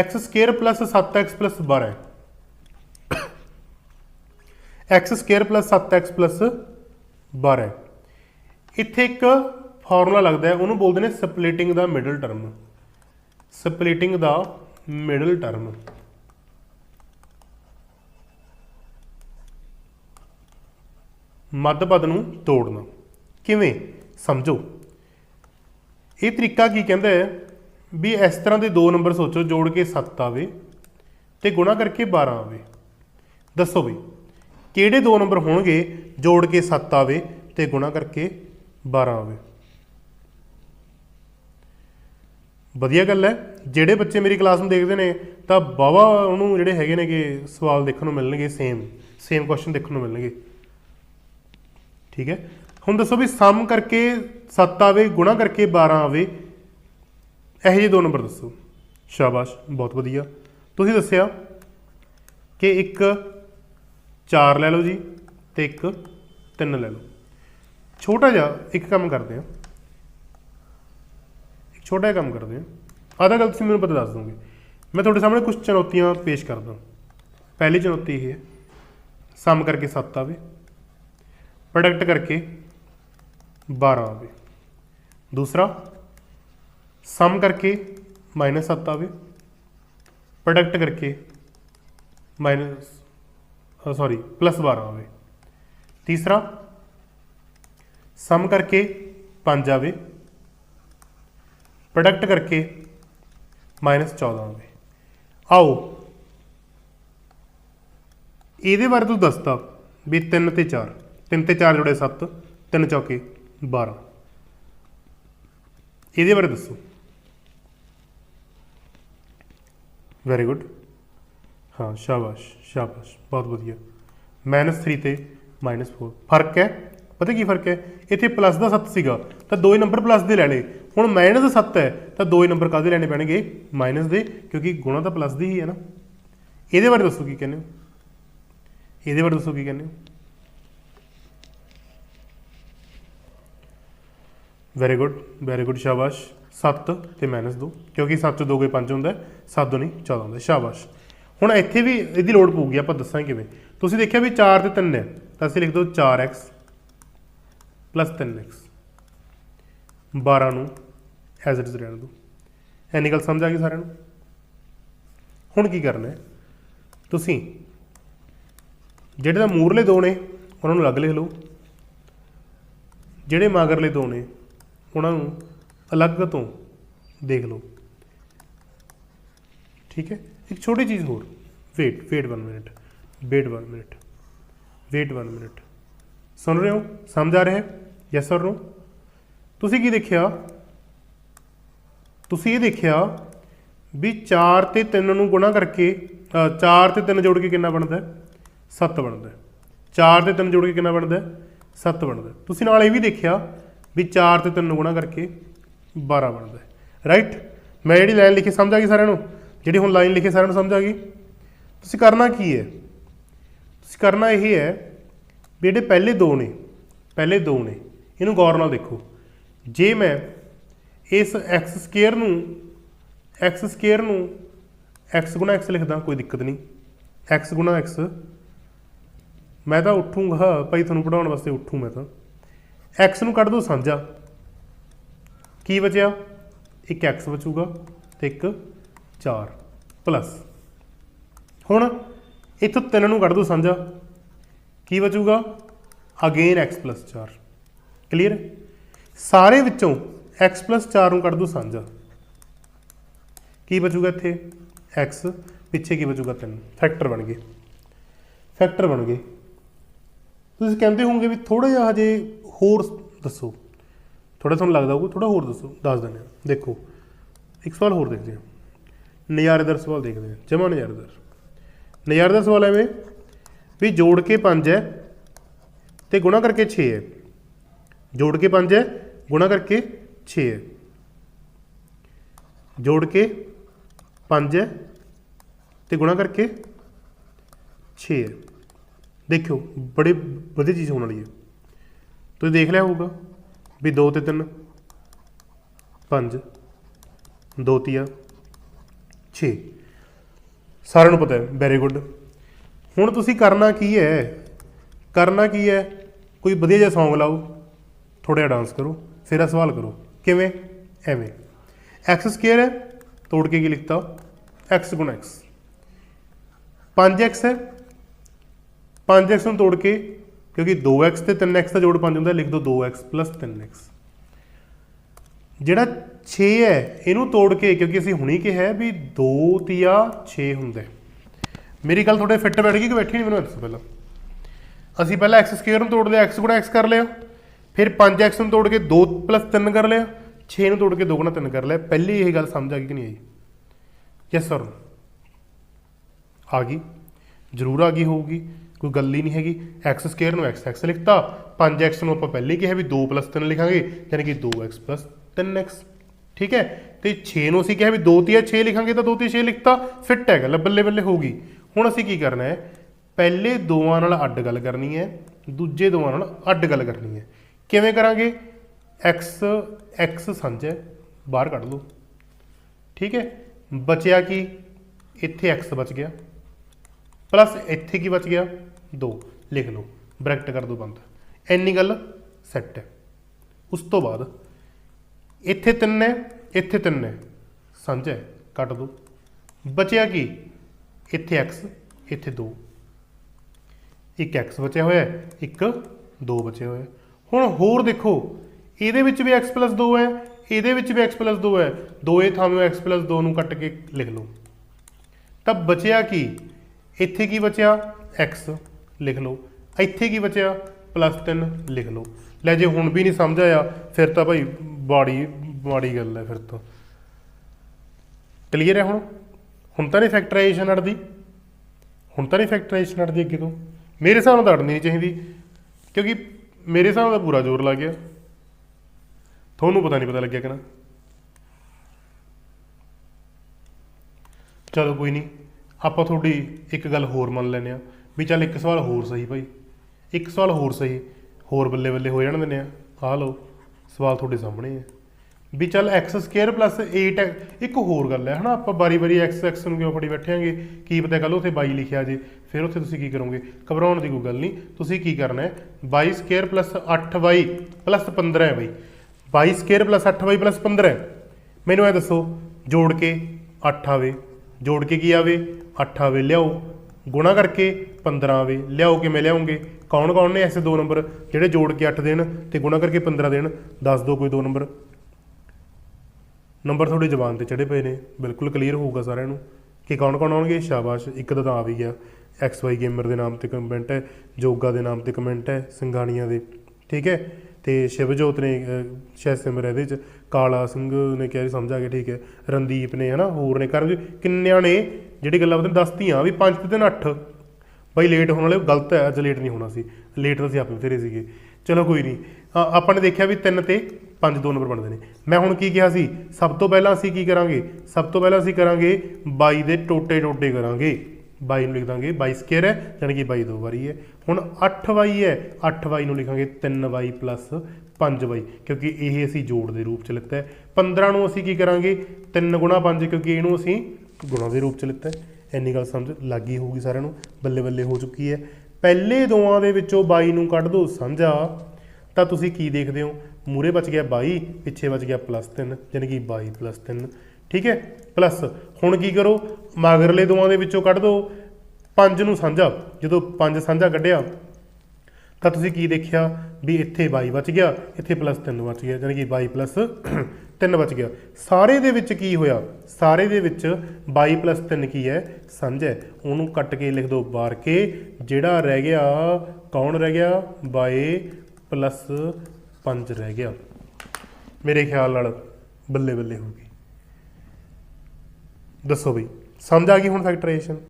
x square plus 7x plus 12 ਹੈ। X plus 7x 12 ਇੱਥੇ ਇੱਕ ਫਾਰਮੂਲਾ ਲੱਗਦਾ ਹੈ, ਉਹਨੂੰ ਬੋਲਦੇ ਨੇ ਸਪਲਿਟਿੰਗ ਦਾ ਮਿਡਲ ਟਰਮ ਸਪਲਿਟਿੰਗ ਦਾ ਮਿਡਲ ਟਰਮ ਮੱਧ ਪਦ ਨੂੰ ਤੋੜਨਾ। ਕਿਵੇਂ? ਸਮਝੋ। ਇਹ ਤਰੀਕਾ ਕੀ ਕਹਿੰਦਾ ਹੈ? ਵੀ ਇਸ ਤਰ੍ਹਾਂ ਦੇ ਦੋ ਨੰਬਰ ਸੋਚੋ ਜੋੜ ਕੇ 7 ਆਵੇ ਤੇ ਗੁਣਾ ਕਰਕੇ 12 ਆਵੇ। ਦੱਸੋ ਵੀ, ਕਿਹੜੇ ਦੋ ਨੰਬਰ ਹੋਣਗੇ ਜੋੜ ਕੇ 7 ਆਵੇ ਤੇ ਗੁਣਾ ਕਰਕੇ 12 ਆਵੇ? ਵਧੀਆ ਗੱਲ ਹੈ, ਜਿਹੜੇ ਬੱਚੇ ਮੇਰੀ ਕਲਾਸ ਨੂੰ ਦੇਖਦੇ ਨੇ ਤਾਂ ਬਾਵਾ ਉਹਨੂੰ ਜਿਹੜੇ ਹੈਗੇ ਨੇਗੇ ਸਵਾਲ ਦੇਖਣ ਨੂੰ ਮਿਲਣਗੇ ਸੇਮ ਸੇਮ ਕੁਐਸਚਨ ਦੇਖਣ ਨੂੰ ਮਿਲਣਗੇ। ਠੀਕ ਹੈ? ਹੁਣ ਦੱਸੋ ਵੀ ਸਮ ਕਰਕੇ 7 ਆਵੇ, ਗੁਣਾ ਕਰਕੇ 12 ਆਵੇ ਇਹੋ ਜਿਹੇ ਦੋ ਨੰਬਰ ਦੱਸੋ। ਸ਼ਾਬਾਸ਼, ਬਹੁਤ ਵਧੀਆ। ਤੁਸੀਂ ਦੱਸਿਆ ਕਿ ਇੱਕ 4 ਲੈ ਲਓ ਜੀ ਤੇ ਇੱਕ 3 ਲੈ ਲਓ। ਛੋਟਾ ਜਿਹਾ ਇੱਕ ਕੰਮ ਕਰਦੇ ਆ ਇੱਕ ਛੋਟਾ ਜਿਹਾ ਕੰਮ ਕਰਦੇ ਆ ਆਦਾ ਗੱਲ ਤੁਸੀਂ ਮੈਨੂੰ ਪਤਾ ਦੱਸ ਦੋਗੇ। ਮੈਂ ਤੁਹਾਡੇ ਸਾਹਮਣੇ ਕੁਝ ਚੁਣੌਤੀਆਂ ਪੇਸ਼ ਕਰਦਾ ਪਹਿਲੀ ਚੁਣੌਤੀ ਇਹ ਹੈ, ਸਮ ਕਰਕੇ 7 ਆਵੇ, ਪ੍ਰੋਡਕਟ ਕਰਕੇ 12 ਆਵੇ। ਦੂਸਰਾ ਸਮ ਕਰਕੇ ਮਾਈਨਸ 7 ਆਵੇ ਪ੍ਰੋਡਕਟ ਕਰਕੇ ਮਾਈਨਸ ਸੌਰੀ ਪਲੱਸ 12 ਆਵੇ। ਤੀਸਰਾ ਸਮ ਕਰਕੇ 5 ਆਵੇ ਪ੍ਰੋਡਕਟ ਕਰਕੇ ਮਾਈਨਸ 14 ਆਵੇ। ਆਓ, ਇਹਦੇ ਬਾਰੇ ਤੂੰ ਦੱਸਦਾ ਵੀ 3 ਤੇ 4 3 ਤੇ 4 ਜੁੜੇ 7 3 ਚੌਕੇ 12 ਇਹਦੇ ਬਾਰੇ ਦੱਸੋ। ਵੈਰੀ ਗੁੱਡ ਹਾਂ, ਸ਼ਾਬਾਸ਼ ਸ਼ਾਬਾਸ਼, ਬਹੁਤ ਵਧੀਆ। -3 ਤੇ -4 ਫ਼ਰਕ ਹੈ? ਪਤਾ ਕੀ ਫ਼ਰਕ ਹੈ? ਇੱਥੇ ਪਲੱਸ ਦਾ 7 ਸੀਗਾ, ਤਾਂ ਦੋ ਹੀ ਨੰਬਰ ਪਲੱਸ ਦੇ ਲੈ ਲਏ ਹੁਣ ਮਾਈਨਸ 7 ਹੈ, ਤਾਂ ਦੋ ਹੀ ਨੰਬਰ ਕਾਹਦੇ ਲੈਣੇ ਪੈਣਗੇ? ਮਾਈਨਸ ਦੇ, ਕਿਉਂਕਿ ਗੁਣਾ ਤਾਂ ਪਲੱਸ ਦੀ ਹੀ ਹੈ ਨਾ। ਇਹਦੇ ਬਾਰੇ ਦੱਸੋ ਕੀ ਕਹਿੰਦੇ ਹੋ? ਇਹਦੇ ਬਾਰੇ ਦੱਸੋ ਕੀ ਕਹਿੰਦੇ ਹੋ? ਵੈਰੀ ਗੁੱਡ ਵੈਰੀ ਗੁੱਡ ਸ਼ਾਬਾਸ਼। 7 ਤੇ -2 ਕਿਉਂਕਿ 7 ਚ 2 ਗਏ 5 ਹੁੰਦਾ 7 ਦੋ ਨਹੀਂ 14 ਹੁੰਦਾ ਸ਼ਾਬਾਸ਼। ਹੁਣ ਇੱਥੇ ਵੀ ਇਹਦੀ ਲੋੜ ਪਊਗੀ, ਆਪਾਂ ਦੱਸਾਂਗੇ ਕਿਵੇਂ। ਤੁਸੀਂ ਦੇਖਿਆ ਵੀ 4 ਤੇ 3 ਹੈ, ਤਾਂ ਅਸੀਂ ਲਿਖ ਦੋ 4x 3x 12 ਨੂੰ ਐਜ਼ ਇਟ ਇਜ਼ ਰਹਿਣ ਦਿਓ ਐਨੀ ਗੱਲ ਸਮਝ ਆ ਗਈ ਸਾਰਿਆਂ ਨੂੰ? ਹੁਣ ਕੀ ਕਰਨਾ ਹੈ? ਤੁਸੀਂ ਜਿਹੜੇ ਤਾਂ ਮੂਰਲੇ ਦੋ ਨੇ, ਉਹਨਾਂ ਨੂੰ ਅਲੱਗ ਲਿਖ ਲਓ। ਜਿਹੜੇ ਮਗਰਲੇ ਦੋ ਨੇ, ਉਹਨਾਂ ਨੂੰ ਅਲੱਗ ਤੋਂ ਦੇਖ ਲਓ। ਠੀਕ ਹੈ? ਇੱਕ ਛੋਟੀ ਚੀਜ਼ ਹੋਰ। Wait wait 1 minute wait 1 minute wait 1 minute ਸੁਣ ਰਹੇ ਹੋ? ਸਮਝ ਆ ਰਿਹਾ ਹੈ? ਯੈਸ অর ਨੋ ਤੁਸੀਂ ਕੀ ਦੇਖਿਆ? ਤੁਸੀਂ ਇਹ ਦੇਖਿਆ ਵੀ 4 ਤੇ 3 ਨੂੰ ਗੁਣਾ ਕਰਕੇ 4 ਤੇ 3 ਜੋੜ ਕੇ ਕਿੰਨਾ ਬਣਦਾ 7 ਬਣਦਾ 4 ਤੇ 3 ਜੋੜ ਕੇ ਕਿੰਨਾ ਬਣਦਾ 7 ਬਣਦਾ ਤੁਸੀਂ ਨਾਲ ਇਹ ਵੀ ਦੇਖਿਆ ਵੀ 4 ਤੇ 3 ਨੂੰ ਗੁਣਾ ਕਰਕੇ 12 ਬਣਦਾ ਰਾਈਟ ਮੈਂ ਜਿਹੜੀ ਲਾਈਨ ਲਿਖੀ ਸਮਝ ਆ ਗਈ ਸਾਰਿਆਂ ਨੂੰ? ਜਿਹੜੀ ਹੁਣ ਲਾਈਨ ਲਿਖੀ ਸਾਰਿਆਂ ਨੂੰ ਸਮਝ ਆ ਗਈ? ਤੁਸੀਂ ਕਰਨਾ ਕੀ ਹੈ? ਤੁਸੀਂ ਕਰਨਾ ਇਹ ਹੈ ਵੀ ਜਿਹੜੇ ਪਹਿਲੇ ਦੋ ਨੇ, ਪਹਿਲੇ ਦੋ ਨੇ। ਇਹਨੂੰ ਗੌਰ ਨਾਲ ਦੇਖੋ। ਜੇ ਮੈਂ ਇਸ x ਸਕੁਅਰ ਨੂੰ, x ਸਕੁਅਰ ਨੂੰ x ਗੁਣਾ x ਲਿਖਦਾ, ਕੋਈ ਦਿੱਕਤ ਨਹੀਂ। x ਗੁਣਾ x ਮੈਂ ਤਾਂ ਉੱਠੂਗਾ, ਭਾਈ ਤੁਹਾਨੂੰ ਪੜਾਉਣ ਵਾਸਤੇ ਉੱਠੂ ਮੈਂ ਤਾਂ। x ਨੂੰ ਕੱਢ ਦੋ ਸਾਂਝਾ। ਕੀ ਬਚਿਆ? ਇੱਕ x ਬਚੂਗਾ ਤੇ ਇੱਕ 4 ਪਲੱਸ ਹੁਣ ਇੱਥੋਂ 3 ਨੂੰ ਕੱਢ ਦੋ ਸਾਂਝਾ ਕੀ ਬਚੂਗਾ? ਅਗੇਨ x 4 ਕਲੀਅਰ ਸਾਰੇ ਵਿੱਚੋਂ x 4 ਨੂੰ ਕੱਢ ਦੋ ਸਾਂਝਾ ਕੀ ਬਚੂਗਾ ਇੱਥੇ? X ਪਿੱਛੇ ਕੀ ਬਚੂਗਾ 3 ਫੈਕਟਰ ਬਣ ਗਏ। ਫੈਕਟਰ ਬਣ ਗਏ। ਤੁਸੀਂ ਕਹਿੰਦੇ ਹੋਵੋਗੇ ਵੀ ਥੋੜਾ ਜਿਹਾ ਹਜੇ ਹੋਰ ਦੱਸੋ। ਥੋੜਾ ਤੁਹਾਨੂੰ ਲੱਗਦਾ ਹੋਊਗਾ ਥੋੜਾ ਹੋਰ ਦੱਸੋ, ਦੱਸ ਦਿੰਦੇ ਹਾਂ। ਦੇਖੋ, ਇੱਕ ਸਵਾਲ ਹੋਰ ਦੇਖਦੇ ਹਾਂ। ਨਜ਼ਾਰੇਦਾਰ ਸਵਾਲ ਦੇਖਦੇ ਹਾਂ, ਜਮਾ ਨਜ਼ਾਰੇਦਾਰ। ਨਜ਼ਾਰੇਦਾਰ ਸਵਾਲ ਐਵੇਂ, ਵੀ ਜੋੜ ਕੇ 5 ਹੈ ਤੇ ਗੁਣਾ ਕਰਕੇ 6 ਹੈ। ਜੋੜ ਕੇ 5 ਹੈ, ਗੁਣਾ ਕਰਕੇ 6 ਹੈ। ਜੋੜ ਕੇ 5 ਹੈ ਤੇ ਗੁਣਾ ਕਰਕੇ 6 ਹੈ। ਦੇਖਿਓ, ਬੜੇ ਵਧੀਆ ਚੀਜ਼ ਹੋਣ ਵਾਲੀ ਹੈ। ਤੁਸੀਂ ਦੇਖ ਲਿਆ ਹੋਊਗਾ। ਵੀ 2 ਤੇ 3 5 2 ਤੀਆ। 6 ਸਾਰਿਆਂ ਨੂੰ ਪਤਾ ਹੈ। ਵੈਰੀ ਗੁੱਡ ਹੁਣ ਤੁਸੀਂ ਕਰਨਾ ਕੀ ਹੈ? ਕਰਨਾ ਕੀ ਹੈ? ਕੋਈ ਵਧੀਆ ਜਿਹਾ Song ਲਾਓ। ਥੋੜਾ ਜਿਹਾ ਡਾਂਸ ਕਰੋ। ਫਿਰ ਇਹ ਸਵਾਲ ਕਰੋ। ਕਿਵੇਂ? ਐਵੇਂ। X ਸਕੁਅਰ ਹੈ। ਤੋੜ ਕੇ ਕੀ ਲਿਖਤਾ? X ਗੁਣਾ x 5x ਹੈ। 5x ਨੂੰ ਤੋੜ ਕੇ ਕਿਉਂਕਿ 2x ਤੇ 3x ਦਾ ਜੋੜ 5 ਹੁੰਦਾ ਹੈ, ਲਿਖ ਦਿਓ 2x 3x ਜਿਹੜਾ 6 ਹੈ ਇਹਨੂੰ ਤੋੜ ਕੇ ਕਿਉਂਕਿ ਅਸੀਂ ਹੁਣੀ ਕਿਹਾ ਵੀ 2 ਤੀਆ 6 ਹੁੰਦਾ। ਮੇਰੀ ਗੱਲ ਤੁਹਾਡੇ ਫਿੱਟ ਬੈਠ ਗਈ ਕਿ ਬੈਠੀ ਨਹੀਂ ਮੈਨੂੰ ਇਹ ਦੱਸੋ ਪਹਿਲਾਂ? ਅਸੀਂ ਪਹਿਲਾਂ x ਸਕੁਅਰ ਨੂੰ ਤੋੜ ਲਿਆ x ਗੁਣਾ x ਕਰ ਲਿਆ। ਫਿਰ 5x ਨੂੰ ਤੋੜ ਕੇ 2 3 ਕਰ ਲਿਆ। 6 ਨੂੰ ਤੋੜ ਕੇ 2 ਗੁਣਾ 3 ਕਰ ਲਿਆ। ਪਹਿਲੀ ਇਹ ਗੱਲ ਸਮਝ ਆ ਗਈ ਕਿ ਨਹੀਂ ਆਈ? ਯੈਸ ਸਰ ਆ ਗਈ। ਜ਼ਰੂਰ ਆ ਗਈ ਹੋਊਗੀ। ਕੋਈ ਗੱਲ ਹੀ ਨਹੀਂ ਹੈਗੀ। X ਸਕੁਅਰ ਨੂੰ x x ਲਿਖਤਾ। 5x ਨੂੰ ਆਪਾਂ ਪਹਿਲੇ ਕਿਹਾ ਵੀ 2 3 ਲਿਖਾਂਗੇ ਯਾਨੀ ਕਿ 2x 3x ਠੀਕ ਹੈ? ਤੇ 6 ਨੂੰ ਅਸੀਂ ਕਿਹਾ ਵੀ 2 ਤੀਆ 6 ਲਿਖਾਂਗੇ ਤਾਂ 2 ਤੀਆ 6 ਲਿਖਤਾ। ਫਿੱਟ ਹੈਗਾ ਗੱਲ ਬੱਲੇ ਬੱਲੇ ਹੋਊਗੀ ਹੁਣ ਅਸੀਂ ਕੀ ਕਰਨਾ ਹੈ? ਪਹਿਲੇ ਦੋਵਾਂ ਨਾਲ ਅੱਡ ਗੱਲ ਕਰਨੀ ਹੈ ਦੂਜੇ ਦੋਵਾਂ ਨਾਲ ਅੱਡ ਗੱਲ ਕਰਨੀ ਹੈ। ਕਿਵੇਂ ਕਰਾਂਗੇ? X x ਸਾਂਝਾ ਹੈ, ਬਾਹਰ ਕੱਢ ਲਓ। ਠੀਕ ਹੈ? ਬਚਿਆ ਕੀ? ਇੱਥੇ x ਬਚ ਗਿਆ। ਪਲੱਸ ਇੱਥੇ ਕੀ ਬਚ ਗਿਆ? 2 ਲਿਖ ਲਓ। ਬ੍ਰੈਕਟ ਕਰ ਦਿਓ ਬੰਦ। ਇੰਨੀ ਗੱਲ ਸੈੱਟ ਹੈ। ਉਸ ਤੋਂ ਬਾਅਦ ਇੱਥੇ ਤਿੰਨ ਹੈ, ਇੱਥੇ ਤਿੰਨ ਹੈ। ਸਾਂਝਾ ਹੈ, ਕੱਟ ਦਿਓ ਬਚਿਆ ਕੀ? ਇੱਥੇ x, ਇੱਥੇ 2 ਇੱਕ x ਬਚਿਆ ਹੋਇਆ ਇੱਕ 2 ਬਚਿਆ ਹੋਇਆ ਹੁਣ ਹੋਰ ਦੇਖੋ, ਇਹਦੇ ਵਿੱਚ ਵੀ x 2 ਹੈ, ਇਹਦੇ ਵਿੱਚ ਵੀ x 2 ਹੈ। ਦੋਏ ਥਾਵੇਂ x 2 ਨੂੰ ਕੱਟ ਕੇ ਲਿਖ ਲਓ। ਤਾਂ ਬਚਿਆ ਕੀ? ਇੱਥੇ ਕੀ ਬਚਿਆ? x ਲਿਖ ਲਓ। ਇੱਥੇ ਕੀ ਬਚਿਆ? ਪਲੱਸ 3 ਲਿਖ ਲਓ। ਲੈ ਜੇ ਹੁਣ ਵੀ ਨਹੀਂ ਸਮਝ ਆਇਆ, ਫਿਰ ਤਾਂ ਭਾਈ ਬਾੜੀ ਬਾੜੀ ਗੱਲ ਹੈ ਫਿਰ ਤਾਂ। ਕਲੀਅਰ ਹੈ ਹੁਣ? ਹੁਣ ਤਾਂ ਨਹੀਂ ਫੈਕਟਰਾਈਜੇਸ਼ਨ ਅੜਦੀ ਹੁਣ ਤਾਂ ਨਹੀਂ ਫੈਕਟਰਾਈਜੇਸ਼ਨ ਅੜਦੀ ਅੱਗੇ ਤੋਂ। ਮੇਰੇ ਹਿਸਾਬ ਨਾਲ ਤਾਂ ਅੜਨੀ ਨਹੀਂ ਚਾਹੀਦੀ, ਕਿਉਂਕਿ ਮੇਰੇ ਹਿਸਾਬ ਨਾਲ ਪੂਰਾ ਜ਼ੋਰ ਲੱਗ ਗਿਆ। ਤੁਹਾਨੂੰ ਪਤਾ ਨਹੀਂ ਪਤਾ ਲੱਗਿਆ ਕਿ ਨਾ। ਚਲੋ ਕੋਈ ਨਹੀਂ, ਆਪਾਂ ਤੁਹਾਡੀ ਇੱਕ ਗੱਲ ਹੋਰ ਮੰਨ ਲੈਨੇ ਆ ਵੀ ਚੱਲ ਇੱਕ ਸਵਾਲ ਹੋਰ ਸਹੀ ਭਾਈ। ਇੱਕ ਸਵਾਲ ਹੋਰ ਸਹੀ, ਹੋਰ ਬੱਲੇ ਬੱਲੇ ਹੋ ਜਾਣ ਦਿੰਦੇ ਆ। ਆਹ ਲਓ, ਸਵਾਲ ਤੁਹਾਡੇ ਸਾਹਮਣੇ ਹੈ ਵੀ ਚੱਲ x ਸਕੁਅਰ 8 ਇੱਕ ਹੋਰ ਗੱਲ ਹੈ, ਹਨਾ? ਆਪਾਂ ਬਾਰੀ ਬਾਰੀ x x ਨੂੰ ਕਿਉਂ ਫੜੀ ਬੈਠਾਂਗੇ ਕੀ ਪਤਾ ਕੱਲ ਉੱਥੇ 22 ਲਿਖਿਆ ਜੇ, ਫਿਰ ਉੱਥੇ ਤੁਸੀਂ ਕੀ ਕਰੋਗੇ? ਘਬਰਾਉਣ ਦੀ ਕੋਈ ਗੱਲ ਨਹੀਂ। ਤੁਸੀਂ ਕੀ ਕਰਨਾ ਹੈ? 22 ਸਕੁਅਰ 8y 15 ਹੈ ਬਈ। 22 ਸਕੁਅਰ 8y 15 ਹੈ। ਮੈਨੂੰ ਇਹ ਦੱਸੋ, ਜੋੜ ਕੇ 8 ਆਵੇ, ਜੋੜ ਕੇ ਕੀ ਆਵੇ? 8 ਆਵੇ, ਲਿਆਓ। ਗੁਣਾ ਕਰਕੇ 15 ਆਵੇ ਲਿਆਓ ਕਿਵੇਂ ਲਿਆਉਂਗੇ ਕੌਣ ਕੌਣ ਨੇ ਐਸੇ ਦੋ ਨੰਬਰ ਜਿਹੜੇ ਜੋੜ ਕੇ 8 ਦੇਣ ਤੇ ਗੁਣਾ ਕਰਕੇ 15 ਦੇਣ? ਦੱਸ ਦਿਓ ਕੋਈ ਦੋ ਨੰਬਰ। ਨੰਬਰ ਤੁਹਾਡੀ ਜ਼ਬਾਨ ਤੇ ਚੜੇ ਪਏ ਨੇ। ਬਿਲਕੁਲ ਕਲੀਅਰ ਹੋਊਗਾ ਸਾਰਿਆਂ ਨੂੰ ਕਿ ਕੌਣ ਕੌਣ ਆਉਣਗੇ। ਸ਼ਾਬਾਸ਼। ਇੱਕ ਤਾਂ ਆ ਵੀ ਗਿਆ। ਐਕਸ ਵਾਈ ਗੇਮਰ ਦੇ ਨਾਮ ਤੇ ਕਮੈਂਟ ਹੈ ਜੋਗਾ ਦੇ ਨਾਮ ਤੇ ਕਮੈਂਟ ਹੈ ਸਿੰਘਾਣੀਆਂ ਦੇ। ਠੀਕ ਹੈ? ਤੇ ਸ਼ਿਵਜੋਤ ਨੇ ਅਹ, ਸ਼ਾਇਦ ਸਿਮਰ ਇਹਦੇ ਚ। ਕਾਲਾ ਸਿੰਘ ਨੇ ਕਿਹਾ ਵੀ ਸਮਝ ਆ ਗਿਆ ਠੀਕ ਹੈ। ਰਣਦੀਪ ਨੇ ਹਨਾ ਹੋਰ ਨੇ। ਕਰਨ ਕਿੰਨਿਆਂ ਨੇ? ਜਿਹੜੀ ਗੱਲਾਂ ਬਤਨ ਦੱਸਤੀਆਂ ਵੀ 5 ਤੇ 3 8 ਬਾਈ ਲੇਟ ਹੋਣ ਵਾਲੇ ਉਹ ਗਲਤ ਹੈ, ਅੱਜ ਲੇਟ ਨਹੀਂ ਹੋਣਾ ਸੀ। ਲੇਟ ਤਾਂ ਅਸੀਂ ਆਪੇ ਬਥੇਰੇ ਸੀਗੇ। ਚਲੋ ਕੋਈ ਨਹੀਂ। ਆਪਾਂ ਨੇ ਦੇਖਿਆ ਵੀ 3 ਤੇ 5 ਦੋ ਨੰਬਰ ਬਣਦੇ ਨੇ। ਮੈਂ ਹੁਣ ਕੀ ਕਿਹਾ ਸੀ? ਸਭ ਤੋਂ ਪਹਿਲਾਂ ਅਸੀਂ ਕੀ ਕਰਾਂਗੇ? ਸਭ ਤੋਂ ਪਹਿਲਾਂ ਅਸੀਂ ਕਰਾਂਗੇ 22 ਦੇ ਟੋਟੇ ਟੋਟੇ ਕਰਾਂਗੇ। 22 ਨੂੰ ਲਿਖ ਦਾਂਗੇ 22 ਸਕੁਅਰ ਹੈ ਯਾਨੀ ਕਿ 22 ਦੋ ਵਾਰੀ ਹੈ। ਹੁਣ 8y ਹੈ 8y ਨੂੰ ਲਿਖਾਂਗੇ 3y 5y ਕਿਉਂਕਿ ਇਹ ਅਸੀਂ ਜੋੜ ਦੇ ਰੂਪ ਚ ਲਿੱਤਾ ਹੈ। 15 ਨੂੰ ਅਸੀਂ ਕੀ ਕਰਾਂਗੇ? 3 ਗੁਣਾ 5 ਕਿਉਂਕਿ ਇਹਨੂੰ ਅਸੀਂ ਗੁਣਾ ਦੇ ਰੂਪ ਚ ਲਿੱਤਾ ਹੈ। ਇੰਨੀ ਗੱਲ ਸਮਝ ਲੱਗੀ ਹੋਊਗੀ ਸਾਰਿਆਂ ਨੂੰ, ਬੱਲੇ ਬੱਲੇ ਹੋ ਚੁੱਕੀ ਹੈ। ਪਹਿਲੇ ਦੋਆਂ ਦੇ ਵਿੱਚੋਂ 22 ਨੂੰ ਕੱਢ ਦਿਓ ਸਾਂਝਾ ਤਾਂ ਤੁਸੀਂ ਕੀ ਦੇਖਦੇ ਹੋ? ਮੂਰੇ ਬਚ ਗਿਆ 22 ਪਿੱਛੇ ਬਚ ਗਿਆ ਪਲੱਸ 3 ਯਾਨੀ ਕਿ 22 ਪਲੱਸ 3 ਠੀਕ ਹੈ? ਪਲੱਸ ਹੁਣ ਕੀ ਕਰੋ? ਮਗਰਲੇ ਦੋਆਂ ਦੇ ਵਿੱਚੋਂ ਕੱਢ ਦਿਓ 5 ਨੂੰ ਸਾਂਝਾ। ਜਦੋਂ 5 ਸਾਂਝਾ ਕੱਢਿਆ ਤਾਂ ਤੁਸੀਂ ਕੀ ਦੇਖਿਆ? ਵੀ ਇੱਥੇ 22 ਬਚ ਗਿਆ, ਇੱਥੇ ਪਲੱਸ 3 ਬਚ ਗਿਆ ਯਾਨੀ ਕਿ 22 ਪਲੱਸ 3 ਬਚ ਗਿਆ। ਸਾਰੇ ਦੇ ਵਿੱਚ ਕੀ ਹੋਇਆ? ਸਾਰੇ ਦੇ ਵਿੱਚ 22 ਪਲੱਸ 3 ਕੀ ਹੈ? ਸਾਂਝਾ ਹੈ। ਉਹਨੂੰ ਕੱਟ ਕੇ ਲਿਖ ਦਿਓ ਬਾਰ ਕੇ। ਜਿਹੜਾ ਰਹਿ ਗਿਆ, ਕੌਣ ਰਹਿ ਗਿਆ? 22 ਪਲੱਸ 5 ਰਹਿ ਗਿਆ। ਮੇਰੇ ਖਿਆਲ ਨਾਲ ਬੱਲੇ ਬੱਲੇ ਹੋ ਗਈ। ਦੱਸੋ ਬਈ, ਸਮਝ ਆ ਗਈ ਹੁਣ ਫੈਕਟਰਾਈਜੇਸ਼ਨ